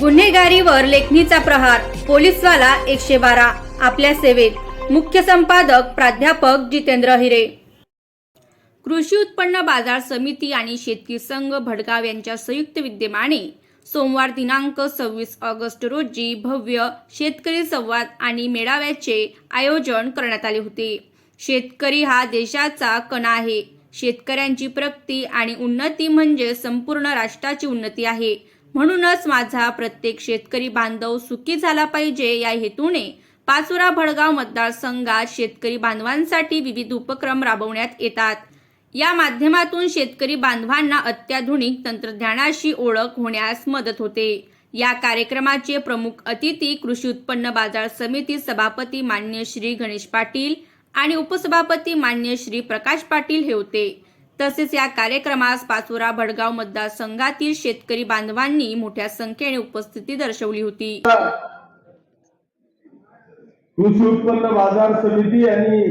गुन्हेगारीवर लेखणीचा प्रहार पोलीसवाला एकशे बारा आपल्या सेवेत. मुख्य संपादक प्राध्यापक जितेंद्र हिरे. कृषी उत्पन्न बाजार समिती आणि शेतकरी संघ भडगाव यांच्या संयुक्त विद्यमाने सोमवार दिनांक सव्वीस ऑगस्ट रोजी भव्य शेतकरी संवाद आणि मेळाव्याचे आयोजन करण्यात आले होते. शेतकरी हा देशाचा कणा आहे. शेतकऱ्यांची प्रगती आणि उन्नती म्हणजे संपूर्ण राष्ट्राची उन्नती आहे. म्हणूनच माझा प्रत्येक शेतकरी बांधव सुखी झाला पाहिजे या हेतूने पाचोरा भडगाव मतदारसंघात शेतकरी बांधवांसाठी विविध उपक्रम राबवण्यात येतात. या माध्यमातून शेतकरी बांधवांना अत्याधुनिक तंत्रज्ञानाशी ओळख होण्यास मदत होते. या कार्यक्रमाचे प्रमुख अतिथी कृषी उत्पन्न बाजार समिती सभापती मान्य श्री गणेश पाटील आणि उपसभापती मान्य श्री प्रकाश पाटील हे होते. तसेच या कार्यक्रमास पाचोरा भडगाव मतदारसंघातील शेतकरी बांधवांनी मोठ्या संख्येने उपस्थिती दर्शवली होती. कृषी उत्पन्न बाजार समिती आणि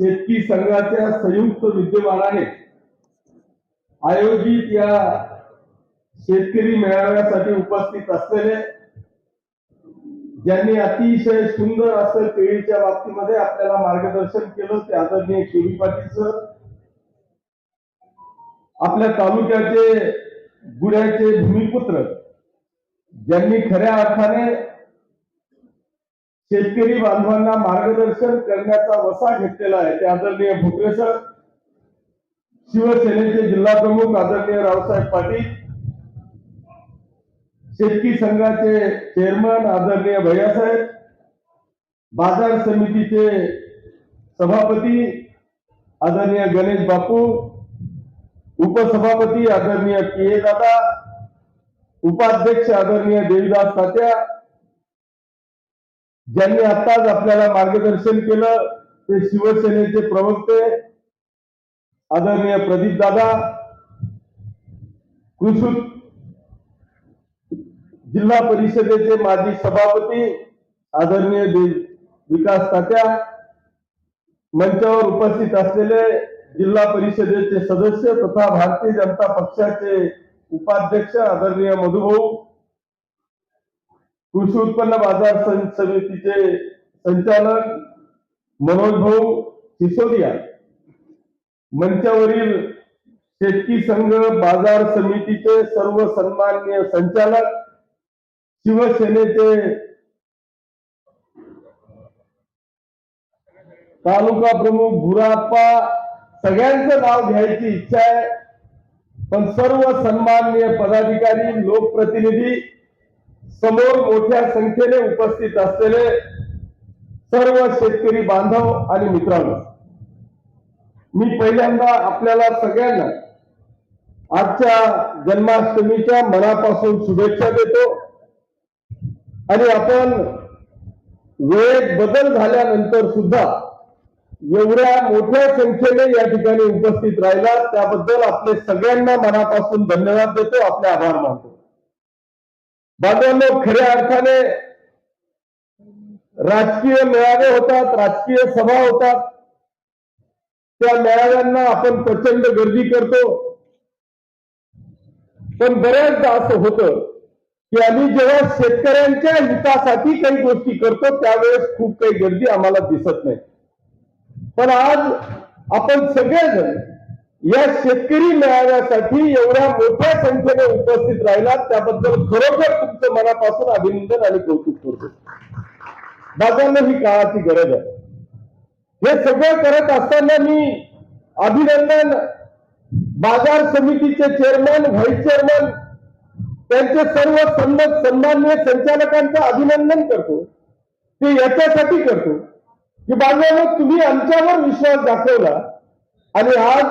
शेतकी संघाच्या संयुक्त विद्यमानाने आयोजित या शेतकरी मेळाव्यासाठी उपस्थित असलेले ज्यांनी अतिशय सुंदर असं केळीच्या बाबतीमध्ये आपल्याला मार्गदर्शन केलं ते आदरणीय केळी पाटील सर आपल्या तालुक्याचे गुड्याचे भूमिपुत्र ज्यांनी खऱ्या अर्थाने शेतकरी बांधवांना मार्गदर्शन करण्याचा वसा घेतलेला आहे ते आदरणीय भुकरे सर शिवसेनेचे जिल्हा प्रमुख आदरणीय रावसाहेब पाटील शेतकी संघाचे चेअरमन आदरणीय भैयासाहेब बाजार समितीचे सभापती आदरणीय गणेश बापू उपसभापती आदरणीय के ए दादा उपाध्यक्ष आदरणीय देवीदास तात्या ज्यांनी आताच आपल्याला मार्गदर्शन केलं ते शिवसेनेचे प्रवक्ते आदरणीय प्रदीप दादा कृषी जिल्हा परिषदेचे माजी सभापती आदरणीय विकास तात्या मंचावर उपस्थित असलेले जिल्हा परिषदेचे सदस्य तथा भारतीय जनता पक्षाचे उपाध्यक्ष आदरणीय मधुभाऊ. कृषी उत्पन्न बाजार समितीचे संचालक मनोज भाऊ सिसोदिया. मंचावरील शेतकी संघ बाजार समितीचे सर्व सन्माननीय संचालक शिवसेनेचे तालुका प्रमुख भुराप्पा सगळ्यांचं नाव घ्यायची इच्छा आहे. पण सर्व सन्माननीय पदाधिकारी लोकप्रतिनिधी समोर मोठ्या संख्येने उपस्थित असलेले सर्व शेतकरी बांधव आणि मित्रांनो मी पहिल्यांदा आपल्याला सगळ्यांना आजच्या जन्माष्टमीच्या मनापासून शुभेच्छा देतो. आणि आपण वेळेत बदल झाल्यानंतर सुद्धा एवढ्या मोठ्या संख्येने या ठिकाणी उपस्थित राहिला त्याबद्दल आपले सगळ्यांना मनापासून धन्यवाद देतो. आपले आभार मानतो. बांधवांनो खऱ्या अर्थाने राजकीय मेळावे होतात राजकीय सभा होतात. त्या मेळाव्यांना आपण प्रचंड गर्दी करतो. पण बऱ्याचदा असं होतं की आम्ही जेव्हा शेतकऱ्यांच्या हितासाठी काही गोष्टी करतो त्यावेळेस खूप काही गर्दी आम्हाला दिसत नाही. पण आज आपण सगळेजण या शेतकरी मेळाव्यासाठी एवढ्या मोठ्या संख्येने उपस्थित राहिलात. त्याबद्दल खरोखर तुमचं मनापासून अभिनंदन आणि कौतुक करतो. दादांना ही काळाची गरज आहे. हे सगळं करत असताना मी अभिनंदन बाजार समितीचे चेअरमन व्हाईस चेअरमन त्यांचे सर्व संबंध सन्मान्य संचालकांचं अभिनंदन करतो. ते याच्यासाठी करतो. की बाजारात तुम्ही आमच्यावर विश्वास दाखवला आणि आज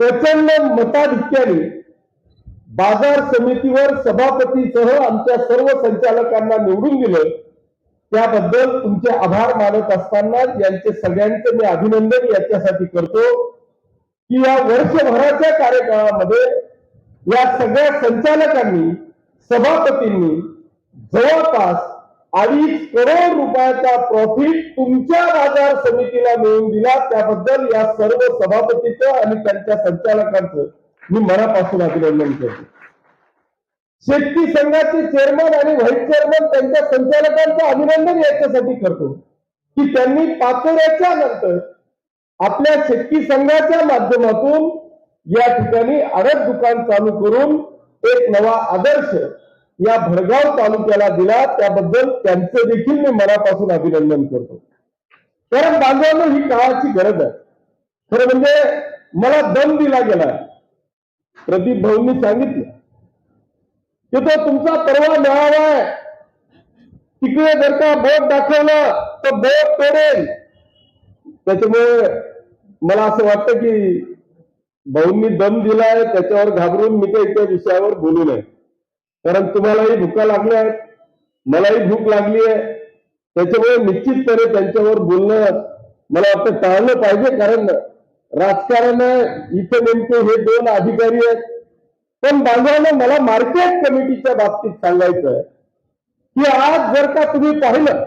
प्रचंड मताधिक्याने बाजार समितीवर सभापतीसह आमच्या सर्व संचालकांना निवडून दिलं. त्याबद्दल तुमचे आभार मानत असताना यांचे सगळ्यांचे मी अभिनंदन याच्यासाठी करतो की या वर्षभराच्या कार्यकाळामध्ये या सगळ्या संचालकांनी सभापतींनी जवळपास अडीच करोड रुपयाचा प्रॉफिट तुमच्या बाजार समितीला मिळवून दिला. त्याबद्दल या सर्व सभापतीचं आणि त्यांच्या संचालकांचं मी मनापासून अभिनंदन करतो. शेतकी संघाचे चेअरमन आणि व्हाईस चेअरमन त्यांच्या संचालकांचं अभिनंदन याच्यासाठी करतो. की त्यांनी पाचोऱ्याच्या नंतर आपल्या शेतकी संघाच्या माध्यमातून या ठिकाणी आडत दुकान चालू करून एक नवा आदर्श या भडगाव तालुक्याला दिला. त्याबद्दल त्यांचं देखील मी मनापासून अभिनंदन करतो. कारण बांधवांनो ही काळाची गरज आहे. खरं म्हणजे मला दम दिला गेला. प्रदीप भाऊंनी सांगितलं की तो तुमचा परवा मिळावा आहे. तिकडे जर का बोट दाखवलं तर बोट तोडेल. त्याच्यामुळे मला असं वाटतं की भाऊंनी दम दिलाय त्याच्यावर घाबरून मी काही त्या विषयावर बोलू नये. कारण तुम्हालाही भुका लागल्या आहेत. मलाही भूक लागली आहे. त्याच्यामुळे निश्चितपणे त्यांच्यावर बोलणं मला वाटतं टाळलं पाहिजे. कारण राजकारण इथं नेमके हे दोन अधिकारी आहेत. पण बांधवांना मला मार्केट कमिटीच्या बाबतीत सांगायचं आहे की आज जर का तुम्ही पाहिलं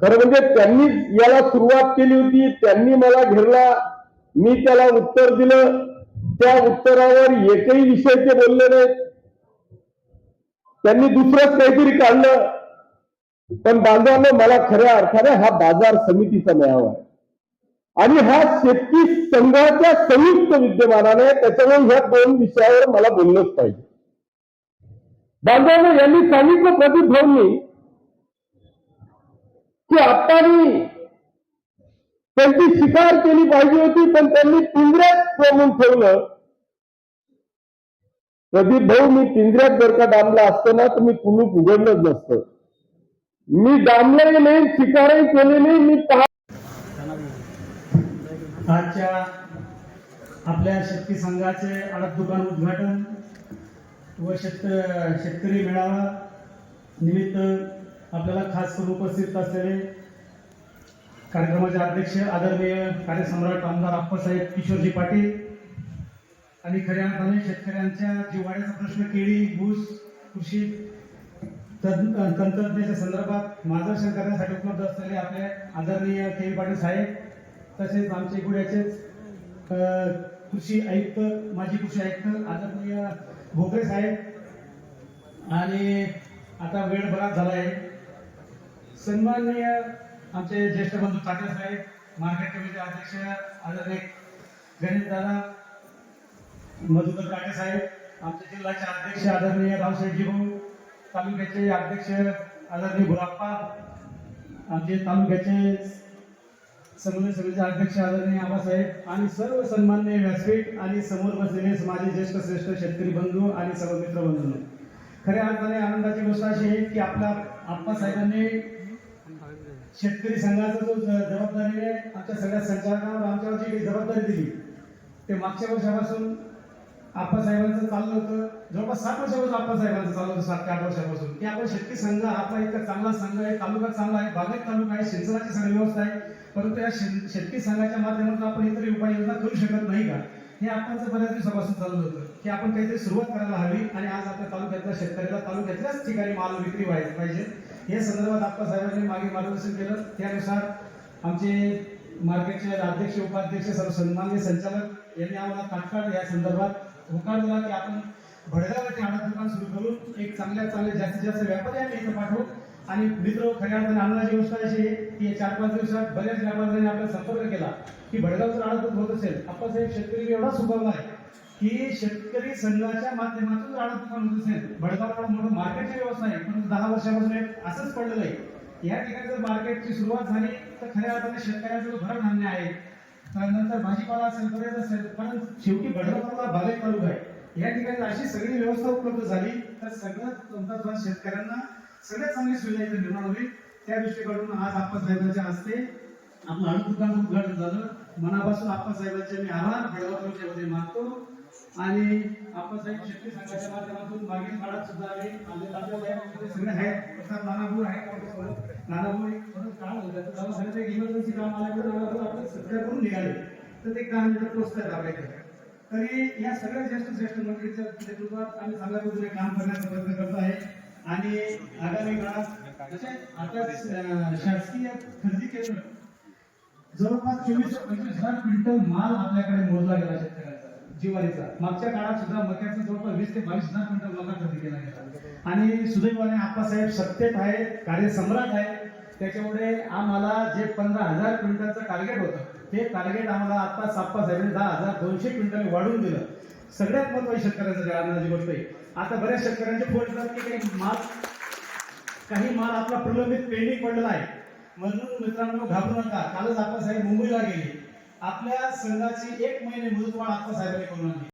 खरं म्हणजे त्यांनी याला सुरुवात केली होती त्यांनी मला घेरला मी त्याला उत्तर दिलं. त्या उत्तरावर एकही विषय ते बोलले नाहीत. त्यांनी दुसरंच काहीतरी काढलं. पण बांधवांना मला खऱ्या अर्थाने हा बाजार समितीचा मेळावा आहे. आणि हा शेतकी संघाच्या संयुक्त विद्यमानाने त्याच्यामुळे ह्या दोन विषयावर मला बोललंच पाहिजे. बांधवांना यांनी सांगितलं प्रदीप भाऊंनी की आप्पानी त्यांची शिकार केली पाहिजे होती पण त्यांनी पिंजऱ्यात कोंबून ठेवलं. प्रदीप भाऊ मी पिंजऱ्यात जर का डांबला असतो ना तर मी कुलूप उघडलंच नसतं. मी डांबलंही नाही शिकारही केली नाही मी पहा आजच्या आपल्या शेतकरी संघाचे आडत दुकान उद्घाटन व शेत शेतकरी मेळावा निमित्त आपल्याला खास करून उपस्थित असलेले कार्यक्रमाचे अध्यक्ष आदरणीय कार्यसम्राट आमदार आप्पासाहेब किशोरजी पाटील आणि खऱ्या अर्थाने शेतकऱ्यांच्या जिवाड्याचा प्रश्न केळी ऊस कृषी तंत्र- तंत्रज्ञानाच्या संदर्भात मार्गदर्शन करण्यासाठी उपलब्ध असलेले आपले आदरणीय के व्ही पाटील साहेब तसेच आमचे गुड्याचेच कृषी आयुक्त माजी कृषी आयुक्त आदरणीय भोगरे साहेब. आणि आता वेळ बराच झाला आहे सन्माननीय आमचे ज्येष्ठ बंधू टाटे साहेब मार्केट कमिटी अध्यक्ष आदरणीय गणेश दादा मधुकर काटे साहेब आमचे जिल्ह्याचे अध्यक्ष आदरणीय रावसाहेबजी भाऊ तालुक्याचे अध्यक्ष आदरणीय गुराप्पा आमचे तालुक्याचे समन्वय समितीचे अध्यक्ष आदरणीय आबासाहेब आणि सर्व सन्मान्य व्यासपीठ आणि समोर बसलेले माझे ज्येष्ठ श्रेष्ठ शेतकरी बंधू आणि सर्व मित्र बंधू खऱ्या अर्थाने आनंदाची गोष्ट अशी आहे की आपला आप्पासाहेबांनी शेतकरी संघाचा जो ज- जबाबदारी आहे आमच्या सगळ्या संचालकांवर आमच्यावर जी काही जबाबदारी दिली ते मागच्या वर्षापासून आप्पासाहेबांचं चाललं होतं. जवळपास सात वर्षापासून आप्पासाहेबांचं चाललं होतं सात ते आठ वर्षापासून. की आपण शेतकरी संघ आता आपला इतका चांगला संघ आहे तालुका चांगला आहे बागायत तालुका आहे सिंचनाची सगळी व्यवस्था आहे. परंतु या शेतकरी संघाच्या माध्यमातून आपण इतर उपाययोजना करू शकत नाही का? हे आपणचं बऱ्याच दिवसापासून चाललं होतं. की आपण काहीतरी सुरुवात करायला हवी आणि आज आपल्या तालुक्यातल्या शेतकऱ्याला तालुक्यातल्याच ठिकाणी माल विक्री व्हायला पाहिजे. या संदर्भात आप्पासाहेबांनी मागे मार्गदर्शन केलं. त्यानुसार आमचे मार्केटचे अध्यक्ष उपाध्यक्ष सर्व सन्मान्य संचालक यांनी आम्हाला तात्काळ या संदर्भात होकार दिला की आपण भडगाव येथे दुकान सुरू करून एक चांगल्या चांगल्या जास्तीत जास्त व्यापारी आम्ही इथं पाठवू. आणि मित्र खऱ्या अर्थाने आनंदाची गोष्ट अशी आहे की चार पाच दिवसात बऱ्याच व्यापाऱ्यांनी आपला संपर्क केला की भडगावचं जर होत असेल. आपण शेतकरी एवढा सुखावला आहे की शेतकरी संघाच्या माध्यमातून राणा दुकान होत असेल. भडगावला मोठं मार्केटची व्यवस्था आहे. पण दहा वर्षापासून एक असंच पडलेलं आहे. या ठिकाणी जर मार्केटची सुरुवात झाली तर खऱ्या अर्थाने शेतकऱ्यांचं जो भरड धान्य आहे त्यानंतर भाजीपाला असेल बरेच असेल पण शेवटी भडगावला बागायत तालुका आहे. या ठिकाणी अशी सगळी व्यवस्था उपलब्ध झाली. तर सगळं तंत्रज्ञान शेतकऱ्यांना सगळ्यात चांगली सुविधा इथे निर्माण होईल त्या दृष्टीकडून आज आप्पासाहेबांच्या हस्ते आपलं हळद दुकान उद्घाटन झालं. मनापासून आप्पासाहेबांचे मी आभार भडगावच्या वतीने मानतो. आणि आप्पासाहेब शेतकरी संघाच्या माध्यमातून मागील काळात सुद्धा आम्ही सगळे आहेत प्रसाद नानाभाऊ आहे नानाभाऊ एक काम होतं. तर दवाखान्यात एक इमर्जन्सी काम आल्यामुळे सत्कार करून निघाले. तर ते काम इथं पोचतात आपल्याकडे तरी या सगळ्या ज्येष्ठ श्रेष्ठ मंडळीच्या नेतृत्वात आम्ही चांगल्या पद्धतीने काम करण्याचा प्रयत्न करत आहे आणि आगामी काळात जसे आता शासकीय खरेदी केंद्र जवळपास चोवीस पंचवीस हजार क्विंटल माल आपल्याकडे मोजला गेला शेतकऱ्याचा जिवारीचा. मागच्या काळात सुद्धा मक्याचा जवळपास वीस ते बावीस हजार क्विंटल मका खरेदी केला गेला. आणि सुदैवाने आप्पासाहेब सत्तेत आहेत कार्यसम्राट आहेत. त्याच्यामुळे आम्हाला जे पंधरा हजार क्विंटलचं टार्गेट होतं ते टार्गेट आम्हाला आता साप्पा साहेबांनी दहा हजार दोनशे क्विंटल वाढवून दिलं. सगळ्यात महत्वाची शेतकऱ्यांचं जे आनंदाची गोष्ट आहे. आता बऱ्याच शेतकऱ्यांचे फोन येतात की काही माल काही माल आपला प्रलंबित पेंडिंग पडलेला आहे. म्हणून मित्रांनो घाबरू नका. कालच आप्पासाहेब साहेब मुंबईला गेले. आपल्या संघाची एक महिने मुदतवाढ आता साहेबांनी करून आणली.